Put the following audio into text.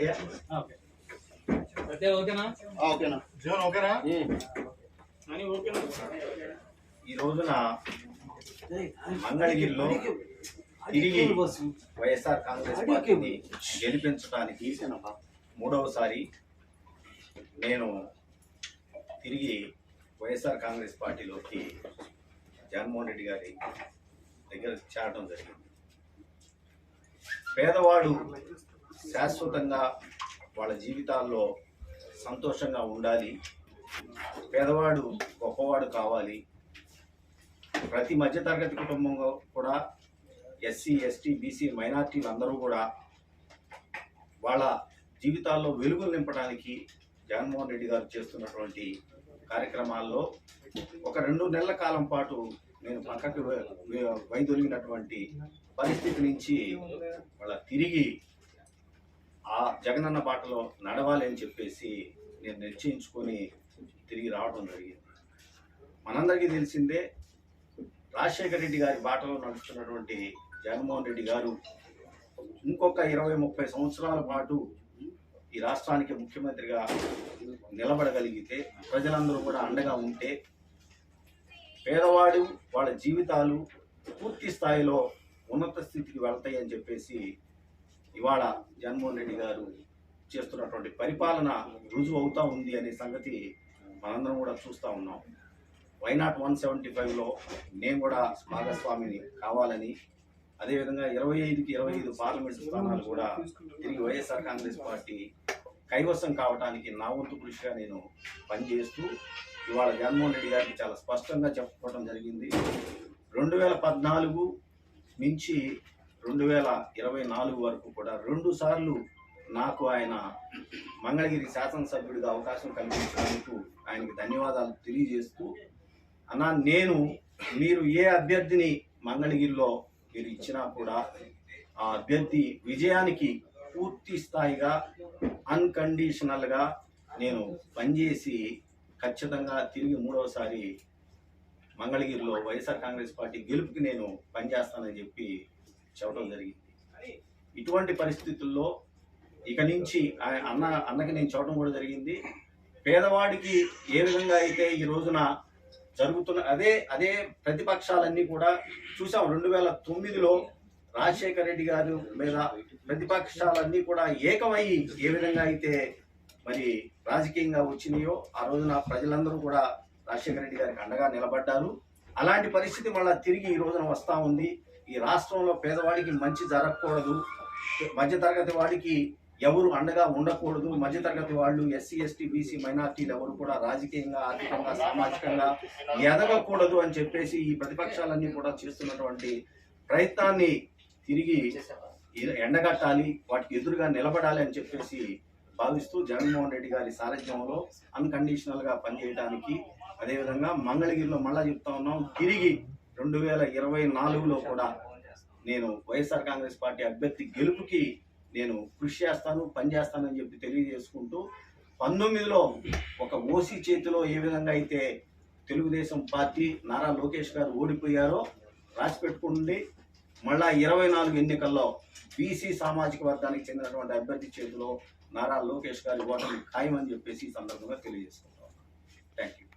అయ్యా ఓకే సత్య ఓకేనా? ఓకేనా జీవన్ ఓకేనా? అని ఓకేనా ఈ రోజున మంగళగిరిలో తిరిగి వైఎస్ఆర్ కాంగ్రెస్ పార్టీని గెలిపించడానికి మూడవసారి నేను తిరిగి వైఎస్ఆర్ కాంగ్రెస్ పార్టీలోకి జగన్మోహన్ రెడ్డి గారి దగ్గర చేరడం జరిగింది. పేదవాడు శాశ్వతంగా వాళ్ళ జీవితాల్లో సంతోషంగా ఉండాలి. పేదవాడు గొప్పవాడు కావాలి. ప్రతి మధ్యతరగతి కుటుంబంలో కూడా ఎస్సీ ఎస్టీ బీసీ మైనార్టీలు అందరూ కూడా వాళ్ళ జీవితాల్లో వెలుగులు నింపడానికి జగన్మోహన్ రెడ్డి గారు చేస్తున్నటువంటి కార్యక్రమాల్లో ఒక రెండు నెలల కాలం పాటు నేను పక్కకు వైదొలిగినటువంటి పరిస్థితి నుంచి వాళ్ళ తిరిగి ఆ జగనన్న బాటలో నడవాలి అని చెప్పేసి నేను నిశ్చయించుకొని తిరిగి రావడం జరిగింది. మనందరికీ తెలిసిందే రాజశేఖర రెడ్డి గారి బాటలో నడుస్తున్నటువంటి జగన్మోహన్ రెడ్డి గారు ఇంకొక ఇరవై ముప్పై సంవత్సరాల పాటు ఈ రాష్ట్రానికి ముఖ్యమంత్రిగా నిలబడగలిగితే ప్రజలందరూ కూడా అండగా ఉంటే పేదవాడు వాళ్ళ జీవితాలు పూర్తి స్థాయిలో ఉన్నత స్థితికి వెళ్తాయి అని చెప్పేసి ఇవాళ జగన్మోహన్ రెడ్డి గారు చేస్తున్నటువంటి పరిపాలన రుజువు అవుతా ఉంది అనే సంగతి మనందరం కూడా చూస్తూ ఉన్నాం. వైనాట్ వన్ సెవెంటీ ఫైవ్లో నేను కూడా భాగస్వామిని కావాలని అదేవిధంగా ఇరవై ఐదుకి ఇరవై ఐదు పార్లమెంటు స్థానాలు కూడా తిరిగి వైఎస్ఆర్ కాంగ్రెస్ పార్టీ కైవసం కావడానికి నా వంతు కృషిగా నేను పనిచేస్తూ ఇవాళ జగన్మోహన్ రెడ్డి గారికి చాలా స్పష్టంగా చెప్పుకోవడం జరిగింది. రెండు వేల పద్నాలుగు నుంచి రెండు వేల ఇరవై నాలుగు వరకు కూడా రెండు సార్లు నాకు ఆయన మంగళగిరి శాసనసభ్యుడిగా అవకాశం కల్పించినందుకు ఆయనకి ధన్యవాదాలు తెలియజేస్తూ అన్నా నేను మీరు ఏ అభ్యర్థిని మంగళగిరిలో మీరు ఇచ్చినా కూడా ఆ అభ్యర్థి విజయానికి పూర్తి స్థాయిగా అన్కండిషనల్గా నేను పనిచేసి ఖచ్చితంగా తిరిగి మూడవసారి మంగళగిరిలో వైఎస్ఆర్ కాంగ్రెస్ పార్టీ గెలుపుకి నేను పనిచేస్తానని చెప్పి చెప్పడం జరిగింది. ఇటువంటి పరిస్థితుల్లో ఇక నుంచి అన్న అన్నకి నేను చెప్పడం కూడా జరిగింది. పేదవాడికి ఏ విధంగా అయితే ఈ రోజున జరుగుతున్న అదే అదే ప్రతిపక్షాలన్నీ కూడా చూసాం. రెండు వేల తొమ్మిదిలో రాజశేఖర రెడ్డి గారు మీద ప్రతిపక్షాలన్నీ కూడా ఏకమై ఏ విధంగా అయితే మరి రాజకీయంగా వచ్చినాయో ఆ రోజున ప్రజలందరూ కూడా రాజశేఖర రెడ్డి గారికి అండగా నిలబడ్డారు. అలాంటి పరిస్థితి మళ్ళా తిరిగి ఈ రోజున వస్తూ ఉంది. ఈ రాష్ట్రంలో పేదవాడికి మంచి జరగకూడదు. మధ్యతరగతి వాడికి ఎవరు అండగా ఉండకూడదు. మధ్యతరగతి వాళ్ళు ఎస్సీ ఎస్టీ బీసీ మైనార్టీలు ఎవరు కూడా రాజకీయంగా ఆర్థికంగా సామాజికంగా ఎదగకూడదు అని చెప్పేసి ఈ ప్రతిపక్షాలన్నీ కూడా చేస్తున్నటువంటి ప్రయత్నాన్ని తిరిగి ఎండగట్టాలి వాటికి ఎదురుగా నిలబడాలి అని చెప్పేసి భావిస్తూ జగన్మోహన్ రెడ్డి గారి సారథ్యంలో అన్కండిషనల్గా పనిచేయడానికి అదేవిధంగా మంగళగిరిలో మళ్ళా చెప్తా ఉన్నాం తిరిగి రెండు వేల ఇరవై నాలుగులో కూడా నేను వైఎస్ఆర్ కాంగ్రెస్ పార్టీ అభ్యర్థి గెలుపుకి నేను కృషి చేస్తాను పనిచేస్తానని చెప్పి తెలియజేసుకుంటూ పంతొమ్మిదిలో ఒక ఓసీ చేతిలో ఏ విధంగా అయితే తెలుగుదేశం పార్టీ నారా లోకేష్ గారు ఓడిపోయారో రాసి పెట్టుకుండి మళ్ళా ఇరవై నాలుగు ఎన్నికల్లో బీసీ సామాజిక వర్గానికి చెందినటువంటి అభ్యర్థి చేతిలో నారా లోకేష్ గారి ఓటమి ఖాయమని చెప్పేసి ఈ సందర్భంగా తెలియజేసుకుంటాం థ్యాంక్ యూ